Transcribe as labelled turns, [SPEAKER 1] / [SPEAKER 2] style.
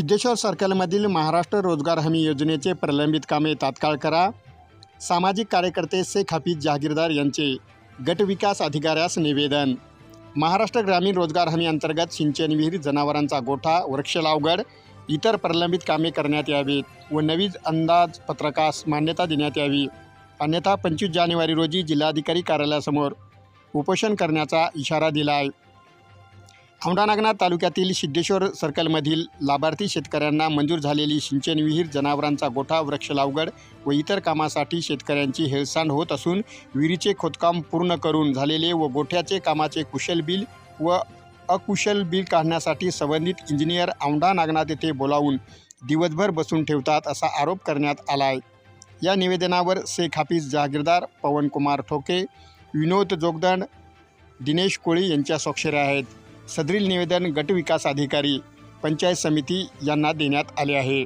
[SPEAKER 1] सिद्धेश्वर सर्कलमधील महाराष्ट्र रोजगार हमी योजनेचे प्रलंबित कामे तात्काळ करा. सामाजिक कार्यकर्ते शेख हफीज जहागीरदार यांचे गटविकास अधिकाऱ्यास निवेदन. महाराष्ट्र ग्रामीण रोजगार हमी अंतर्गत सिंचन विहीर जनावरांचा गोठा वृक्ष लावगड इतर प्रलंबित कामे करण्यात यावीत व नवीन अंदाजपत्रकास मान्यता देण्यात यावी. अन्यथा पंचवीस जानेवारी रोजी जिल्हाधिकारी कार्यालयासमोर उपोषण करण्याचा इशारा दिला आहे औंढा तालुक्यातील सिद्धेश्वर सर्कलमधील लाभार्थी शेतकऱ्यांना मंजूर झालेली सिंचन विहीर जनावरांचा गोठा वृक्ष लावगड व इतर कामासाठी शेतकऱ्यांची हेळसांड होत असून विहिरीचे खोदकाम पूर्ण करून झालेले व गोठ्याचे कामाचे कुशल बिल व अकुशल बिल काढण्यासाठी संबंधित इंजिनियर औंढा नागनाथ येथे बोलावून दिवसभर बसून ठेवतात असा आरोप करण्यात आला आहे या निवेदनावर शेख हाफिज जहागीरदार पवनकुमार ठोके विनोद जोगदंड दिनेश कोळी यांच्या स्वाक्षऱ्या आहेत. सदरील निवेदन गटविकास अधिकारी पंचायत समिती यांना देण्यात आले आहे.